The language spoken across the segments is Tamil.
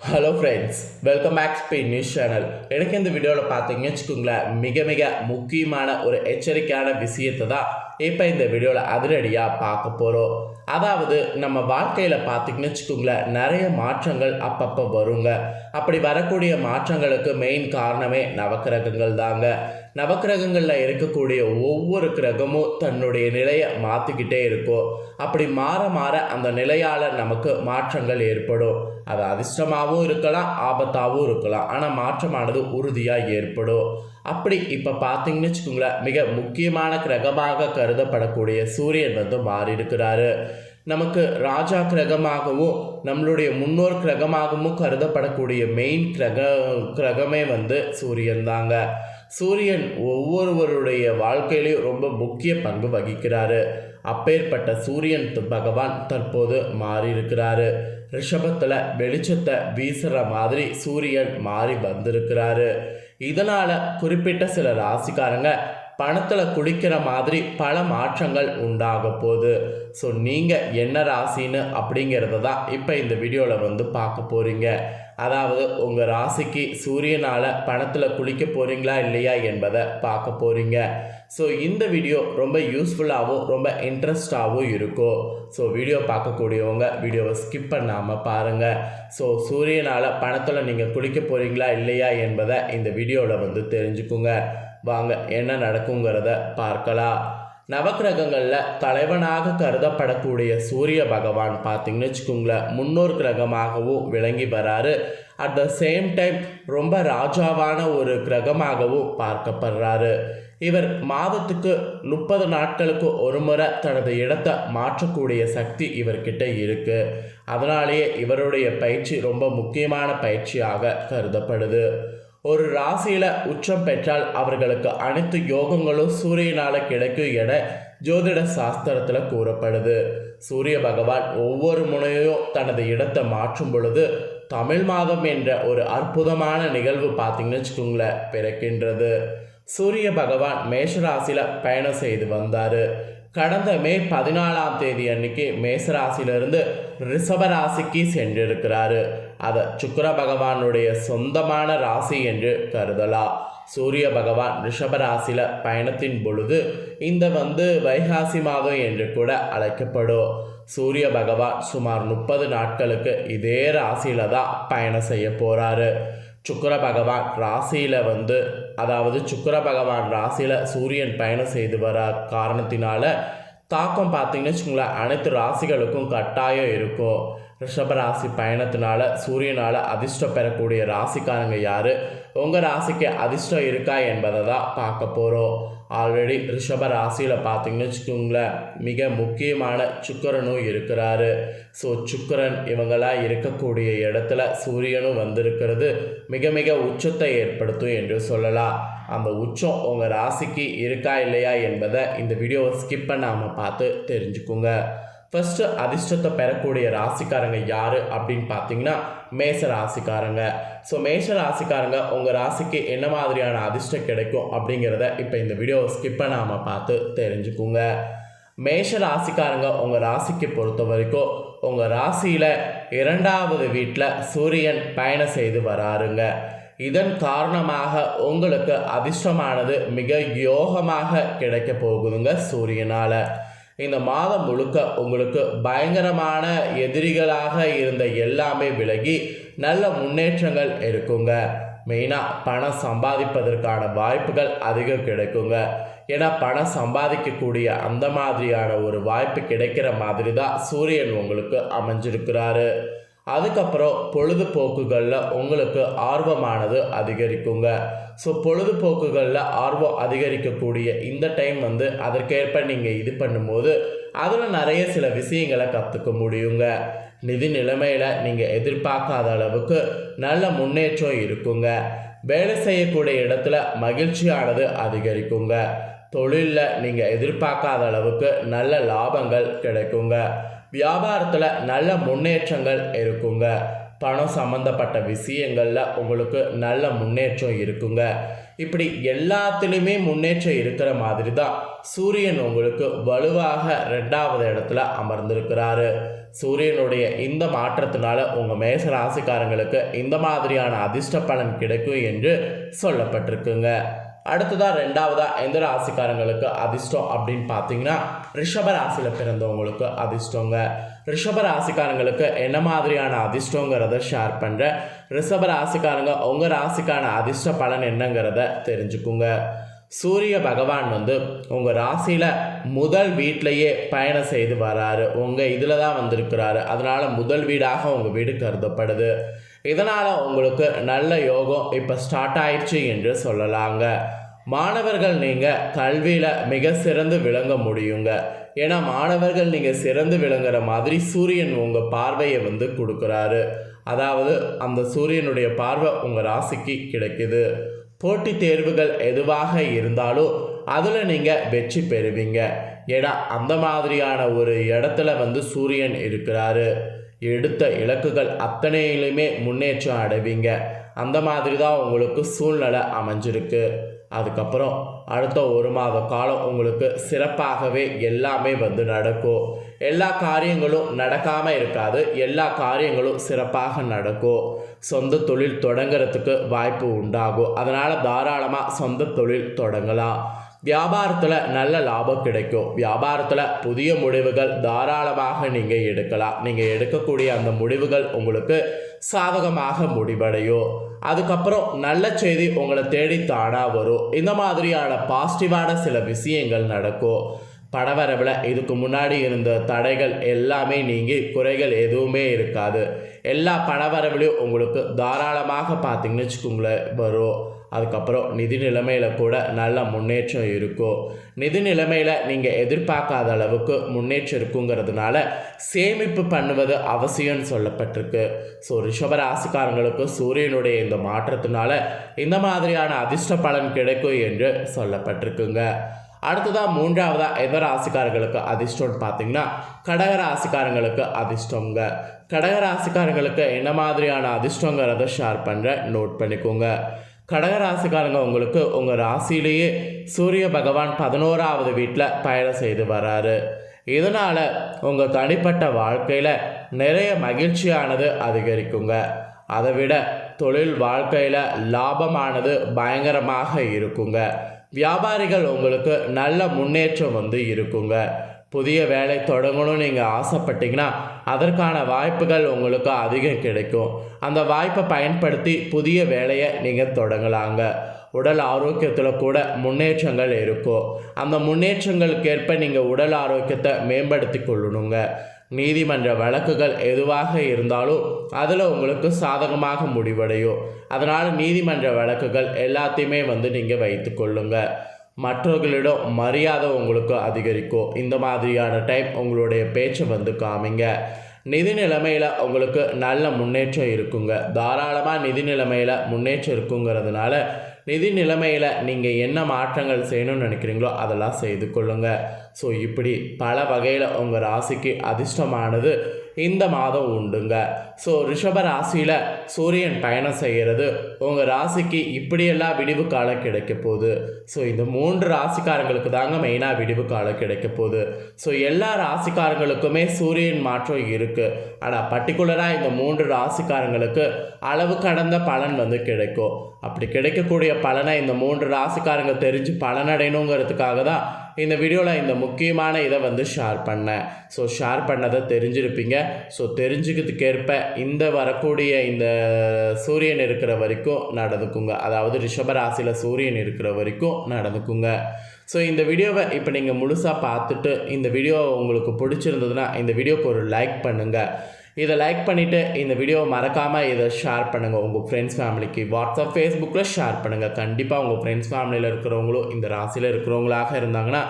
ஹலோ ஃப்ரெண்ட்ஸ் வெல்கம் பேக் ஸ்பே நியூஸ் சேனல் எனக்கு இந்த வீடியோவில் பார்த்தீங்கன்னு வச்சுக்கோங்களேன் மிக மிக முக்கியமான ஒரு எச்சரிக்கையான விஷயத்தை தான் இப்போ இந்த வீடியோவில் அதிரடியாக பார்க்க போகிறோம் அதாவது நம்ம வாழ்க்கையில் பார்த்தீங்கன்னு வச்சுக்கோங்களேன் நிறைய மாற்றங்கள் அப்பப்போ வருங்க. அப்படி வரக்கூடிய மாற்றங்களுக்கு மெயின் காரணமே நவக்கிரகங்கள் தாங்க. நவக்கிரகங்களில் இருக்கக்கூடிய ஒவ்வொரு கிரகமும் தன்னுடைய நிலையை மாற்றிக்கிட்டே இருக்கும். அப்படி மாற மாற அந்த நிலையால் நமக்கு மாற்றங்கள் ஏற்படும். அது அதிர்ஷ்டமாகவும் இருக்கலாம் ஆபத்தாகவும் இருக்கலாம். ஆனால் மாற்றமானது உறுதியாக ஏற்படும். அப்படி இப்போ பார்த்தீங்கன்னு வச்சுக்கோங்களேன் மிக முக்கியமான கிரகமாக கருதப்படக்கூடிய சூரியன் வந்து மாறி இருக்கிறாரு நமக்கு ராஜா கிரகமாகவும் நம்மளுடைய முன்னோர் கிரகமாகவும் கருதப்படக்கூடிய மெயின் கிரக கிரகமே வந்து சூரியன் தாங்க. சூரியன் ஒவ்வொருவருடைய வாழ்க்கையிலையும் ரொம்ப முக்கிய பங்கு வகிக்கிறாரு. அப்பேற்பட்ட சூரியன் பகவான் தற்போது மாறி இருக்கிறாரு ரிஷபத்தில் வெளிச்சத்தை வீசுகிற மாதிரி சூரியன் மாறி வந்திருக்கிறாரு. இதனால் குறிப்பிட்ட சில ராசிக்காரங்க பணத்தில் குளிக்கிற மாதிரி பல மாற்றங்கள் உண்டாக போகுது. ஸோ நீங்கள் என்ன ராசின்னு அப்படிங்கிறத தான் இப்போ இந்த வீடியோவில் வந்து பார்க்க போகிறீங்க அதாவது உங்கள் ராசிக்கு சூரியனால் பணத்தில் குளிக்க போகிறீங்களா இல்லையா என்பதை பார்க்க போகிறீங்க ஸோ இந்த வீடியோ ரொம்ப யூஸ்ஃபுல்லாகவும் ரொம்ப இன்ட்ரெஸ்டாகவும் இருக்கும். ஸோ வீடியோ பார்க்கக்கூடியவங்க வீடியோவை ஸ்கிப் பண்ணாமல் பாருங்கள் ஸோ சூரியனால் பணத்தில் நீங்கள் குளிக்க போகிறீங்களா இல்லையா என்பதை இந்த வீடியோவில் வந்து தெரிஞ்சுக்குங்க. வாங்க என்ன நடக்குங்கிறத பார்க்கலாம். நவக்கிரகங்களில் தலைவனாக கருதப்படக்கூடிய சூரிய பகவான் பார்த்தீங்கன்னு வச்சுக்கோங்களேன் முன்னோர் கிரகமாகவும் விளங்கி வராரு. அட் த சேம் டைம் ரொம்ப ராஜாவான ஒரு கிரகமாகவும் பார்க்கப்படுறாரு. இவர் மாதத்துக்கு முப்பது நாட்களுக்கு ஒரு முறை தனது இடத்தை மாற்றக்கூடிய சக்தி இவர்கிட்ட இருக்கு. அதனாலேயே இவருடைய பயிற்சி ரொம்ப முக்கியமான பயிற்சியாக கருதப்படுது. ஒரு ராசியில் உச்சம் பெற்றால் அவர்களுக்கு அனைத்து யோகங்களும் சூரியனால் கிடைக்கும் என ஜோதிட சாஸ்திரத்தில் கூறப்படுது. சூரிய பகவான் ஒவ்வொரு முனையும் தனது இடத்தை மாற்றும் பொழுது தமிழ் மாதம் என்ற ஒரு அற்புதமான நிகழ்வு பார்த்தீங்கன்னு வச்சுக்கோங்களேன் பிறக்கின்றது. சூரிய பகவான் மேஷராசியில் பயணம் செய்து வந்தார். கடந்த மே பதினாலாம் தேதி அன்னைக்கு மேசராசிலிருந்து ரிஷபராசிக்கு சென்றிருக்கிறாரு. அதை சுக்கர பகவானுடைய சொந்தமான ராசி என்று கருதலாம் சூரிய பகவான் ரிஷபராசியில் பயணத்தின் பொழுது இந்த வந்து வைகாசி மாதம் என்று கூட அழைக்கப்படும். சூரிய பகவான் சுமார் முப்பது நாட்களுக்கு இதே ராசியில தான் பயணம் செய்ய போறாரு. சுக்கர பகவான் ராசியில் வந்து அதாவது சுக்கர பகவான் ராசியில் சூரியன் பயணம் செய்து வர காரணத்தினால தாக்கம் பார்த்தீங்கன்னு வச்சுக்கோங்களேன் அனைத்து ராசிகளுக்கும் கட்டாயம் இருக்கும். ரிஷப ராசி பயணத்தினால சூரியனால் அதிர்ஷ்டம் பெறக்கூடிய ராசிக்காரங்க யார்? உங்கள் ராசிக்கு அதிர்ஷ்டம் இருக்கா என்பதை தான் பார்க்க போகிறோம் ஆல்ரெடி ரிஷப ராசியில் பார்த்தீங்கன்னு வச்சுக்கோங்களேன் மிக முக்கியமான சுக்கிரனும் இருக்கிறாரு. ஸோ சுக்கரன் இவங்களாம் இருக்கக்கூடிய இடத்துல சூரியனும் வந்திருக்கிறது. மிக மிக உச்சத்தை ஏற்படுத்தும் என்று சொல்லலாம். அந்த உச்சம் உங்கள் ராசிக்கு இருக்கா இல்லையா என்பதை இந்த வீடியோவை ஸ்கிப் பண்ணாமல் பார்த்து தெரிஞ்சுக்கோங்க. ஃபஸ்ட்டு அதிர்ஷ்டத்தை பெறக்கூடிய ராசிக்காரங்க யார் அப்படின்னு பார்த்தீங்கன்னா மேச ராசிக்காரங்க. ஸோ மேஷ ராசிக்காரங்க உங்கள் ராசிக்கு என்ன மாதிரியான அதிர்ஷ்டம் கிடைக்கும் அப்படிங்கிறத இப்போ இந்த வீடியோவை ஸ்கிப் பண்ணாமல் பார்த்து தெரிஞ்சுக்குங்க. மேஷ ராசிக்காரங்க உங்கள் ராசிக்கு பொறுத்த வரைக்கும் உங்கள் ராசியில் இரண்டாவது வீட்டில் சூரியன் பயணம் செய்து வராருங்க. இதன் காரணமாக உங்களுக்கு அதிர்ஷ்டமானது மிக யோகமாக கிடைக்க போகுதுங்க சூரியனால். இந்த மாதம் முழுக்க உங்களுக்கு பயங்கரமான எதிரிகளாக இருந்த எல்லாமே விலகி நல்ல முன்னேற்றங்கள் இருக்குங்க. மெயினாக பணம் சம்பாதிப்பதற்கான வாய்ப்புகள் அதிகம் கிடைக்குங்க. ஏன்னா பணம் சம்பாதிக்கக்கூடிய அந்த மாதிரியான ஒரு வாய்ப்பு கிடைக்கிற மாதிரி தான் சூரியன் உங்களுக்கு அமைஞ்சிருக்கிறாரு. அதுக்கப்புறம் பொழுதுபோக்குகளில் உங்களுக்கு ஆர்வமானது அதிகரிக்குங்க. ஸோ பொழுதுபோக்குகளில் ஆர்வம் அதிகரிக்கக்கூடிய இந்த டைம் வந்து அதற்கேற்ப நீங்கள் இது பண்ணும்போது அதில் நிறைய சில விஷயங்களை கற்றுக்க முடியுங்க. நிதி நிலைமையில் நீங்கள் எதிர்பார்க்காத அளவுக்கு நல்ல முன்னேற்றம் இருக்குங்க. வேலை செய்யக்கூடிய இடத்துல மகிழ்ச்சியானது அதிகரிக்குங்க. தொழிலில் நீங்கள் எதிர்பார்க்காத அளவுக்கு நல்ல லாபங்கள் கிடைக்குங்க. வியாபாரத்தில் நல்ல முன்னேற்றங்கள் இருக்குங்க. பணம் சம்மந்தப்பட்ட விஷயங்களில் உங்களுக்கு நல்ல முன்னேற்றம் இருக்குங்க. இப்படி எல்லாத்துலேயுமே முன்னேற்றம் இருக்கிற மாதிரி தான் சூரியன் உங்களுக்கு வலுவாக ரெண்டாவது இடத்துல அமர்ந்திருக்கிறாரு. சூரியனுடைய இந்த மாற்றத்தினால உங்கள் மேச ராசிக்காரங்களுக்கு இந்த மாதிரியான அதிர்ஷ்ட பலன் கிடைக்கும் என்று சொல்லப்பட்டிருக்குங்க. அடுத்ததாக ரெண்டாவதாக எந்த ராசிக்காரங்களுக்கு அதிர்ஷ்டம் அப்படின்னு பார்த்தீங்கன்னா ரிஷப ராசியில் பிறந்தவங்களுக்கு அதிர்ஷ்டங்க. ரிஷப ராசிக்காரங்களுக்கு என்ன மாதிரியான அதிர்ஷ்டங்கிறத ஷேர் பண்ணுறேன் ரிஷப ராசிக்காரங்க உங்கள் ராசிக்கான அதிர்ஷ்ட பலன் என்னங்கிறத தெரிஞ்சுக்குங்க. சூரிய பகவான் வந்து உங்கள் ராசியில் முதல் வீட்டிலையே பயணம் செய்து வராரு. உங்கள் இதில் தான் வந்திருக்கிறாரு. அதனால் முதல் வீடாக உங்கள் வீடு கருதப்படுது. இதனால் உங்களுக்கு நல்ல யோகம் இப்போ ஸ்டார்ட் ஆயிடுச்சு என்று சொல்லலாங்க. மாணவர்கள் நீங்கள் கல்வியில் மிக சிறந்து விளங்க முடியுங்க. ஏன்னா மாணவர்கள் நீங்கள் சிறந்து விளங்குற மாதிரி சூரியன் உங்கள் பார்வையை வந்து கொடுக்குறாரு. அதாவது அந்த சூரியனுடைய பார்வை உங்கள் ராசிக்கு கிடைக்குது. போட்டித் தேர்வுகள் எதுவாக இருந்தாலும் அதில் நீங்கள் வெற்றி பெறுவீங்க. ஏன்னா அந்த மாதிரியான ஒரு இடத்துல வந்து சூரியன் இருக்கிறாரு. எடுத்த இலக்குகள் அத்தனையிலுமே முன்னேற்றம் அடைவீங்க. அந்த மாதிரி தான் உங்களுக்கு சூழ்நிலை அமைஞ்சிருக்கு. அதுக்கப்புறம் அடுத்த ஒரு மாத காலம் உங்களுக்கு சிறப்பாகவே எல்லாமே வந்து நடக்கும். எல்லா காரியங்களும் நடக்காமல் இருக்காது. எல்லா காரியங்களும் சிறப்பாக நடக்கும். சொந்த தொழில் தொடங்குறதுக்கு வாய்ப்பு உண்டாகும். அதனால் தாராளமாக சொந்த தொழில் தொடங்கலாம். வியாபாரத்தில் நல்ல லாபம் கிடைக்கும். வியாபாரத்தில் புதிய முடிவுகள் தாராளமாக நீங்கள் எடுக்கலாம். நீங்கள் எடுக்கக்கூடிய அந்த முடிவுகள் உங்களுக்கு சாதகமாக முடிவடையும் அதுக்கப்புறம் நல்ல செய்தி உங்களை தேடி தானாக வரும். இந்த மாதிரியான பாசிட்டிவான சில விஷயங்கள் நடக்கும் படவரவில் இதுக்கு முன்னாடி இருந்த தடைகள் எல்லாமே நீங்கி குறைகள் எதுவுமே இருக்காது. எல்லா படவரவிலையும் உங்களுக்கு தாராளமாக பார்த்தீங்கன்னு வச்சுக்கோங்களேன் வரும். அதுக்கப்புறம் நிதி நிலைமையில் கூட நல்ல முன்னேற்றம் இருக்கும் நிதி நிலைமையில் நீங்கள் எதிர்பார்க்காத அளவுக்கு முன்னேற்றம் இருக்குங்கிறதுனால சேமிப்பு பண்ணுவது அவசியம்னு சொல்லப்பட்டிருக்கு. ஸோ ரிஷபராசிக்காரங்களுக்கு சூரியனுடைய இந்த மாற்றத்தினால இந்த மாதிரியான அதிர்ஷ்ட பலன் கிடைக்கும் என்று சொல்லப்பட்டிருக்குங்க. அடுத்ததாக மூன்றாவதாக எந்த ராசிக்காரங்களுக்கு அதிர்ஷ்டம்னு பார்த்தீங்கன்னா கடக ராசிக்காரங்களுக்கு அதிர்ஷ்டங்க கடக ராசிக்காரங்களுக்கு என்ன மாதிரியான அதிர்ஷ்டங்கிறத ஷேர் பண்ணுறேன் நோட் பண்ணிக்கோங்க. கடக ராசிக்காரங்க உங்களுக்கு உங்கள் ராசியிலேயே சூரிய பகவான் பதினோராவது வீட்டில் பயணம் செய்து வராரு. இதனால் உங்கள் தனிப்பட்ட வாழ்க்கையில் நிறைய மகிழ்ச்சியானது அதிகரிக்குங்க. அதை விட தொழில் வாழ்க்கையில் லாபமானது பயங்கரமாக இருக்குங்க. வியாபாரிகள் உங்களுக்கு நல்ல முன்னேற்றம் வந்து இருக்குங்க. புதிய வேலை தொடங்கணும்னு நீங்கள் ஆசைப்பட்டீங்கன்னா அதற்கான வாய்ப்புகள் உங்களுக்கு அதிகம் கிடைக்கும். அந்த வாய்ப்பை பயன்படுத்தி புதிய வேலையை நீங்கள் தொடங்கலாங்க. உடல் ஆரோக்கியத்தில் கூட முன்னேற்றங்கள் இருக்கும். அந்த முன்னேற்றங்களுக்கேற்ப நீங்கள் உடல் ஆரோக்கியத்தை மேம்படுத்தி கொள்ளணுங்க. நீதிமன்ற வழக்குகள் எதுவாக இருந்தாலும் அதில் உங்களுக்கு சாதகமாக முடிவடையும். அதனால் நீதிமன்ற வழக்குகள் எல்லாத்தையுமே வந்து நீங்கள் வைத்து கொள்ளுங்கள் மற்றவர்களிடம் மரியாதை உங்களுக்கு அதிகரிக்கும். இந்த மாதிரியான டைம் உங்களுடைய பேச்சை வந்து காமிங்க. நிதி நிலைமையில் உங்களுக்கு நல்ல முன்னேற்றம் இருக்குங்க. தாராளமாக நிதி நிலைமையில் முன்னேற்றம் இருக்குங்கிறதுனால நிதி நிலைமையில் நீங்கள் என்ன மாற்றங்கள் செய்யணும்னு நினைக்கிறீங்களோ அதெல்லாம் செய்து கொள்ளுங்கள் ஸோ இப்படி பல வகையில் உங்கள் ராசிக்கு அதிர்ஷ்டமானது இந்த மாதம் உண்டுங்க. ஸோ ரிஷப ராசியில் சூரியன் பயணம் செய்கிறது உங்கள் ராசிக்கு இப்படியெல்லாம் விடிவு காலம் கிடைக்க போகுது. ஸோ இந்த மூன்று ராசிக்காரங்களுக்கு தாங்க மெயினாக விடிவு காலம் கிடைக்க போகுது. ஸோ எல்லா ராசிக்காரங்களுக்குமே சூரியன் மாற்றம் இருக்குது ஆனால் பர்டிகுலராக இந்த மூன்று ராசிக்காரங்களுக்கு அளவு கடந்த பலன் வந்து கிடைக்கும். அப்படி கிடைக்கக்கூடிய பலனை இந்த மூன்று ராசிக்காரங்க தெரிஞ்சு பலனடையணுங்கிறதுக்காக தான் இந்த வீடியோவில் இந்த முக்கியமான இதை வந்து ஷேர் பண்ணேன் ஸோ ஷேர் பண்ணதை தெரிஞ்சிருப்பீங்க. ஸோ தெரிஞ்சுக்கிறதுக்கேற்ப இந்த வரக்கூடிய இந்த சூரியன் இருக்கிற வரைக்கும் நடந்துக்குங்க. அதாவது ரிஷபராசியில் சூரியன் இருக்கிற வரைக்கும் நடந்துக்குங்க. ஸோ இந்த வீடியோவை இப்போ நீங்கள் முழுசாக பார்த்துட்டு இந்த வீடியோ உங்களுக்கு பிடிச்சிருந்ததுன்னா இந்த வீடியோக்கு ஒரு லைக் பண்ணுங்கள் இதை லைக் பண்ணிவிட்டு இந்த வீடியோவை மறக்காமல் இதை ஷேர் பண்ணுங்கள் உங்கள் ஃப்ரெண்ட்ஸ் ஃபேமிலிக்கு வாட்ஸ்அப் ஃபேஸ்புக்கில் ஷேர் பண்ணுங்கள் கண்டிப்பாக உங்கள் ஃப்ரெண்ட்ஸ் ஃபேமிலியில் இருக்கிறவங்களும் இந்த ராசியில் இருக்கிறவங்களாக இருந்தாங்கன்னா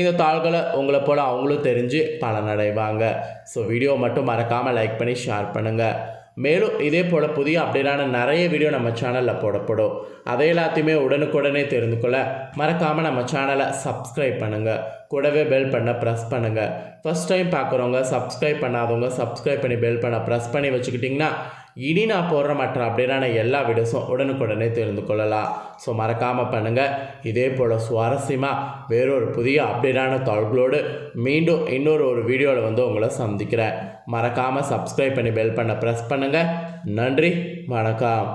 இந்த தாள்களை உங்களை போல் அவங்களும் தெரிஞ்சு பலனடைவாங்க. ஸோ வீடியோ மட்டும் மறக்காமல் லைக் பண்ணி ஷேர் பண்ணுங்கள் மேலும் இதே போல் புதிய அப்டேட்டான நிறைய வீடியோ நம்ம சேனலில் போடப்படும். அதை எல்லாத்தையுமே உடனுக்குடனே தெரிந்து கொள்ள மறக்காமல் நம்ம சேனலை சப்ஸ்கிரைப் பண்ணுங்கள் கூடவே பெல் பண்ண ப்ரெஸ் பண்ணுங்கள் ஃபஸ்ட் டைம் பார்க்குறவங்க சப்ஸ்கிரைப் பண்ணாதவங்க சப்ஸ்கிரைப் பண்ணி பெல் பண்ண ப்ரெஸ் பண்ணி வச்சுக்கிட்டிங்கன்னா இனி நான் போடுற மற்ற அப்படின்னா எல்லா வீடியோஸும் உடனுக்குடனே தெரிந்து கொள்ளலாம். ஸோ மறக்காமல் பண்ணுங்கள் இதே போல் சுவாரஸ்யமாக வேறொரு புதிய அப்டேட்டான தொழில்களோடு மீண்டும் இன்னொரு ஒரு வீடியோவில் வந்து உங்களை சந்திக்கிறேன். மறக்காமல் சப்ஸ்கிரைப் பண்ணி பெல் பண்ண ப்ரெஸ் பண்ணுங்கள் நன்றி. வணக்கம்.